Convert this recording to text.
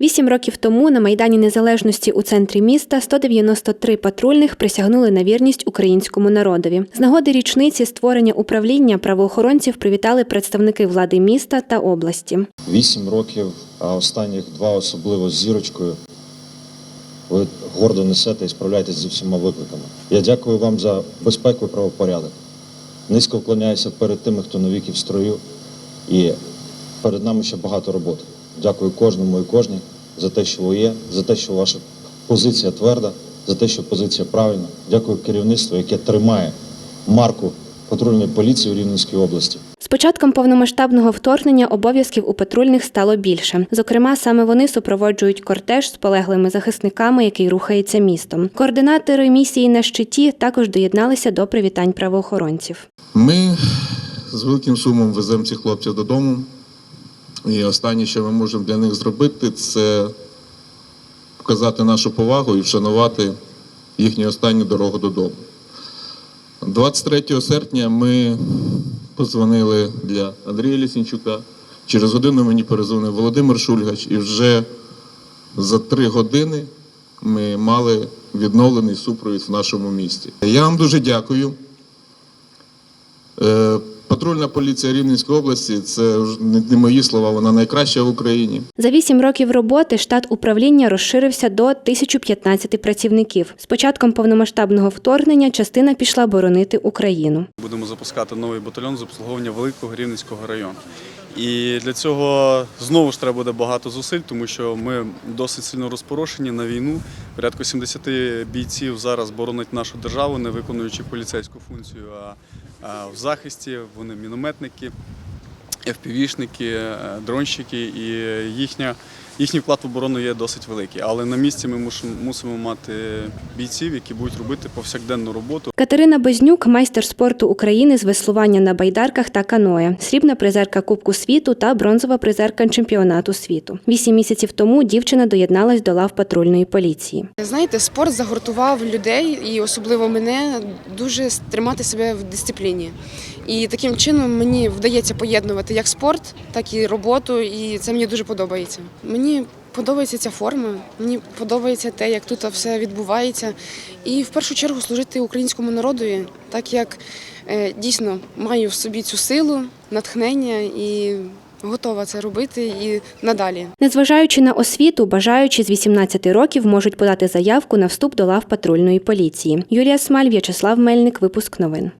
Вісім років тому на Майдані Незалежності у центрі міста 193 патрульних присягнули на вірність українському народові. З нагоди річниці створення управління правоохоронців привітали представники влади міста та області. Вісім років, а останніх два особливо з зірочкою. Ви гордо несете і справляєтесь зі всіма викликами. Я дякую вам за безпеку і правопорядок. Низько вклоняюся перед тими, хто навіки в строю. І перед нами ще багато роботи. Дякую кожному і кожній за те, що ви є, за те, що ваша позиція тверда, за те, що позиція правильна. Дякую керівництву, яке тримає марку патрульної поліції у Рівненській області. З початком повномасштабного вторгнення обов'язків у патрульних стало більше. Зокрема, саме вони супроводжують кортеж з полеглими захисниками, який рухається містом. Координатори місії на щиті також доєдналися до привітань правоохоронців. Ми з великим сумом веземо цих хлопців додому. І останнє, що ми можемо для них зробити, це показати нашу повагу і вшанувати їхню останню дорогу додому. 23 серпня ми подзвонили для Андрія Лісінчука. Через годину мені перезвонив Володимир Шульгач, і вже за три години ми мали відновлений супровід в нашому місті. Я вам дуже дякую. Патрульна поліція Рівненської області це ж не мої слова, вона найкраща в Україні. За вісім років роботи штат управління розширився до 1015 працівників. З початком повномасштабного вторгнення частина пішла боронити Україну. Будемо запускати новий батальйон з обслуговування Великого Рівненського району. І для цього знову ж треба буде багато зусиль, тому що ми досить сильно розпорошені на війну. Порядку 70 бійців зараз боронять нашу державу, не виконуючи поліцейську функцію, а в захисті вони мінометники, FPV-шники, е, дронщики, і їхня, їхній вклад в оборону є досить великий. Але на місці ми муш- мусимо мати бійців, які будуть робити повсякденну роботу. Катерина Безнюк, майстер спорту України з веслування на байдарках та каное, срібна призерка Кубку світу та бронзова призерка чемпіонату світу. Вісім місяців тому дівчина доєдналась до лав патрульної поліції. Знаєте, спорт загортував людей і особливо мене дуже тримати себе в дисципліні. І таким чином мені вдається поєднувати як спорт, так і роботу, і це мені дуже подобається. Мені подобається ця форма, мені подобається те, як тут все відбувається. І в першу чергу служити українському народові, так як е, дійсно маю в собі цю силу, натхнення і готова це робити і надалі. Незважаючи на освіту, бажаючі з 18 років можуть подати заявку на вступ до лав патрульної поліції. Юлія Смаль, В'ячеслав Мельник, випуск новин.